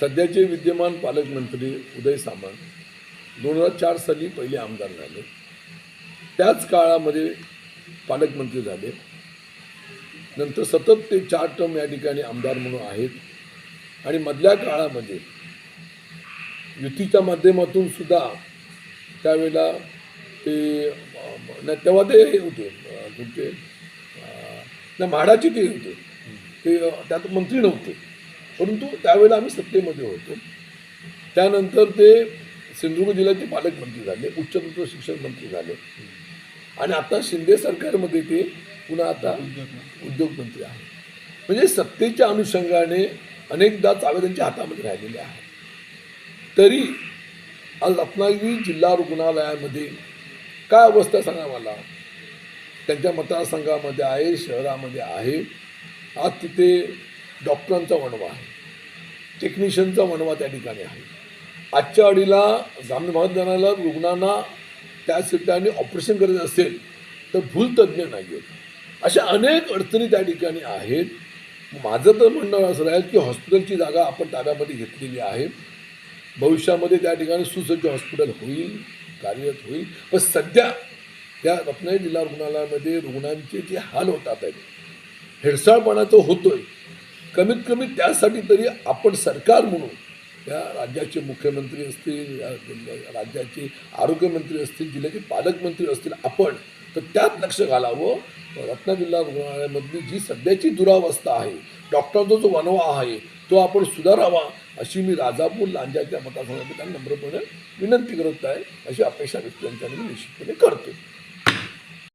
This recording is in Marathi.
सध्याचे विद्यमान पालकमंत्री उदय सामंत दोन हजार चार साली पहिले आमदार झाले. त्याच काळामध्ये पालकमंत्री झाले. नंतर सतत ते चार टर्म या ठिकाणी आमदार म्हणून आहेत. आणि मधल्या काळामध्ये युतीच्या माध्यमातून सुद्धा त्यावेळेला ते नाही, तेव्हा ते हे होते तुमचे नाही म्हाडाचे ते होते. ते त्यात मंत्री नव्हते. परंतु त्यावेळेला आम्ही सत्तेमध्ये होतो. त्यानंतर ते सिंधुदुर्ग जिल्ह्याचे पालकमंत्री झाले उच्च तंत्र शिक्षण मंत्री झाले. आणि आता शिंदे सरकारमध्ये ते पुन्हा आता उद्योगमंत्री आहे म्हणजे सत्तेच्या अनुषंगाने अनेकदा चावे त्यांच्या हातामध्ये राहिलेले आहे तरी आज रत्नागिरी जिल्हा रुग्णालयामध्ये काय अवस्था सांगा मला? त्यांच्या मतदारसंघामध्ये आहे शहरामध्ये आहे. आज तिथे डॉक्टरांचा वणवा आहे. टेक्निशियनचा वणवा त्या ठिकाणी आहे. आजच्या अडीला ग्रामीण भागात रुग्णांना त्या ठिकाणी ऑपरेशन करायचं असेल तर भूलतज्ज्ञ नाही आहेत अशा अनेक अडचणी त्या ठिकाणी आहेत. माझं तर म्हणणं असं राहील की हॉस्पिटलची जागा आपण ताब्यामध्ये घेतलेली आहे. भविष्यामध्ये त्या ठिकाणी सुसज्ज हॉस्पिटल होईल कार्यरत होईल. पण सध्या त्या रत्नागिरी जिल्हा रुग्णालयामध्ये रुग्णांचे जे हाल होतात आहेत होतो होतोय. कमीत कमी त्यासाठी तरी आपण सरकार म्हणून या राज्याचे मुख्यमंत्री असतील या राज्याचे आरोग्यमंत्री असतील जिल्ह्याचे पालकमंत्री असतील आपण तर त्यात लक्ष घालावं. रत्ना जिल्हा रुग्णालयामधली जी सध्याची दुरावस्था आहे डॉक्टरचा जो वनवा आहे तो आपण सुधारावा अशी मी राजापूर लांजाच्या मतदारसंघामध्ये त्यांना नम्रपणे विनंती करत आहे अशी अपेक्षा व्यक्त त्यांच्या निश्चितपणे करतो.